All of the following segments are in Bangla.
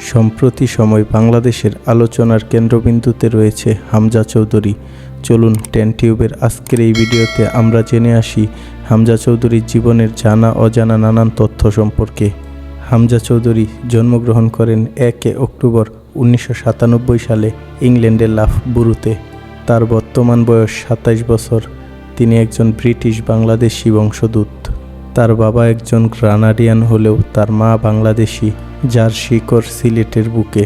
সম্প্রতি সময় বাংলাদেশের আলোচনার কেন্দ্রবিন্দুতে রয়েছে হামজা চৌধুরী। চলুন টেন টিউবের আজকের এই ভিডিওতে আমরা জেনে আসি হামজা চৌধুরীর জীবনের জানা অজানা নানান তথ্য সম্পর্কে। হামজা চৌধুরী জন্মগ্রহণ করেন একে অক্টোবর উনিশশো সাতানব্বই সালে ইংল্যান্ডের লাফবুরুতে। তার বর্তমান বয়স সাতাইশ বছর। তিনি একজন ব্রিটিশ বাংলাদেশি বংশোদ্ভূত। তার বাবা একজন গ্রানাডিয়ান হলেও তার মা বাংলাদেশি, যার শিকড় সিলেটের বুকে।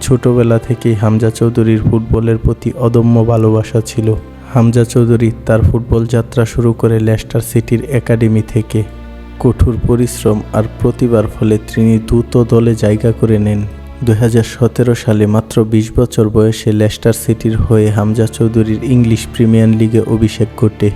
ছোটবেলা থেকেই হামজা চৌধুরীর ফুটবলের প্রতি অদম্য ভালোবাসা ছিল। হামজা চৌধুরী তার ফুটবল যাত্রা শুরু করে লেস্টার সিটির একাডেমি থেকে। কঠোর পরিশ্রম আর প্রতিভার ফলে তিনি দ্রুত দলে জায়গা করে নেন। দু হাজার সতেরো সালে মাত্র ২০ বছর বয়সে লেস্টার সিটির হয়ে হামজা চৌধুরীর ইংলিশ প্রিমিয়ার লিগে অভিষেক ঘটে।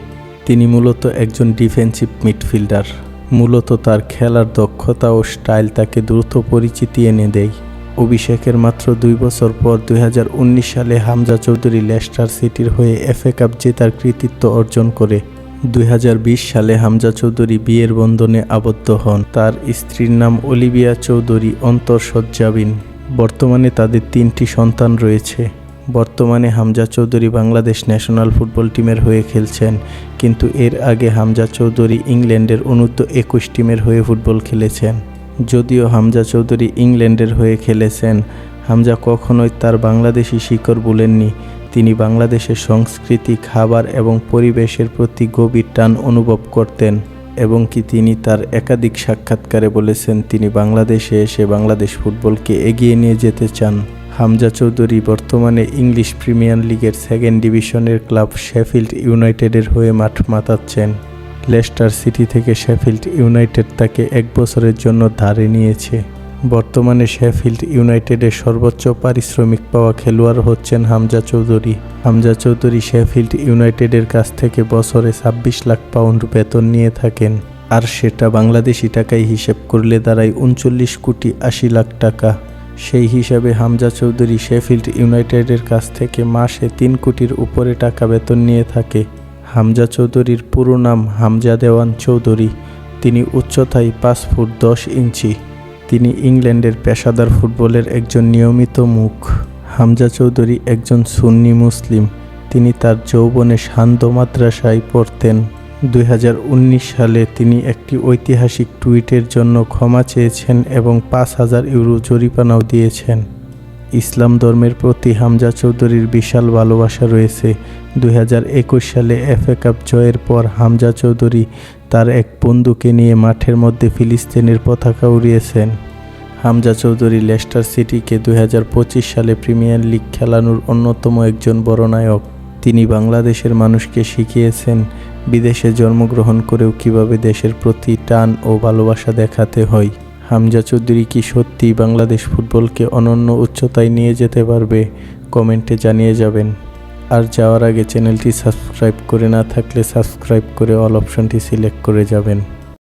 তিনি মূলত একজন ডিফেন্সিভ মিডফিল্ডার মূলত তার খেলার দক্ষতা ও স্টাইল তাকে দ্রুত পরিচিতি এনে দেয়। অভিষেকের মাত্র দুই বছর পর দুই হাজার উনিশ সালে হামজা চৌধুরী লেস্টার সিটির হয়ে এফএ কাপ জেতার কৃতিত্ব অর্জন করে। দুই হাজার বিশ সালে হামজা চৌধুরী বিয়ের বন্ধনে আবদ্ধ হন। তার স্ত্রীর নাম অলিভিয়া চৌধুরী, অন্তঃসজ্জাবিন। বর্তমানে তাদের তিনটি সন্তান রয়েছে। বর্তমানে হামজা চৌধুরী বাংলাদেশ ন্যাশনাল ফুটবল টিমের হয়ে খেলছেন। কিন্তু এর আগে হামজা চৌধুরী ইংল্যান্ডের অনূর্ধ্ব একুশ টিমের হয়ে ফুটবল খেলেছেন। যদিও হামজা চৌধুরী ইংল্যান্ডের হয়ে খেলেছেন, হামজা কখনোই তার বাংলাদেশি শিকড় বলেননি। তিনি বাংলাদেশের সংস্কৃতি, খাবার এবং পরিবেশের প্রতি গভীর টান অনুভব করতেন এবং কি তিনি তার একাধিক সাক্ষাৎকারে বলেছেন, তিনি বাংলাদেশে এসে বাংলাদেশ ফুটবলকে এগিয়ে নিয়ে যেতে চান। হামজা চৌধুরী বর্তমানে ইংলিশ প্রিমিয়ার লিগের সেকেন্ড ডিভিশনের ক্লাব শেফিল্ড ইউনাইটেডের হয়ে মাঠ মাতাচ্ছেন। লেস্টার সিটি থেকে শেফিল্ড ইউনাইটেড তাকে এক বছরের জন্য ধারে নিয়েছে। বর্তমানে শেফিল্ড ইউনাইটেডের সর্বোচ্চ পারিশ্রমিক পাওয়া খেলোয়াড় হচ্ছেন হামজা চৌধুরী। হামজা চৌধুরী শেফিল্ড ইউনাইটেডের কাছ থেকে বছরে ছাব্বিশ লাখ পাউন্ড বেতন নিয়ে থাকেন। আর সেটা বাংলাদেশি টাকায় হিসেব করলে দাঁড়ায় উনচল্লিশ কোটি আশি লাখ টাকা। সেই হিসাবে হামজা চৌধুরী শেফিল্ড ইউনাইটেডের কাছ থেকে মাসে তিন কোটির উপরে টাকা বেতন নিয়ে থাকে। হামজা চৌধুরীর পুরো নাম হামজা দেওয়ান চৌধুরী। তিনি উচ্চতায় পাঁচ ফুট দশ ইঞ্চি। তিনি ইংল্যান্ডের পেশাদার ফুটবলের একজন নিয়মিত মুখ। হামজা চৌধুরী একজন সুন্নি মুসলিম। তিনি তার যৌবনে শান্ত মাদ্রাসায় পড়তেন। দুই হাজার উনিশ সালে তিনি একটি ঐতিহাসিক টুইটের জন্য ক্ষমা চেয়েছেন এবং পাঁচ হাজার ইউরো জরিমানাও দিয়েছেন। ইসলাম ধর্মের প্রতি হামজা চৌধুরীর বিশাল ভালোবাসা রয়েছে। দুই হাজার একুশ সালে এফএ কাপ জয়ের পর হামজা চৌধুরী তার এক বন্ধুকে নিয়ে মাঠের মধ্যে ফিলিস্তিনের পতাকা উড়িয়েছেন। হামজা চৌধুরী লেস্টার সিটিকে দুই হাজার পঁচিশ সালে প্রিমিয়ার লিগ খেলানোর অন্যতম একজন বড় নায়ক। তিনি বাংলাদেশের মানুষকে শিখিয়েছেন বিদেশে জন্মগ্রহণ করেও কীভাবে দেশের প্রতি টান ও ভালোবাসা দেখাতে হয়? হামজা চৌধুরী কি সত্যি বাংলাদেশ ফুটবলকে অনন্য উচ্চতায় নিয়ে যেতে পারবে? কমেন্টে জানিয়ে যাবেন। আর যাওয়ার আগে চ্যানেলটি সাবস্ক্রাইব করে না থাকলে সাবস্ক্রাইব করে অল অপশনটি সিলেক্ট করে যাবেন।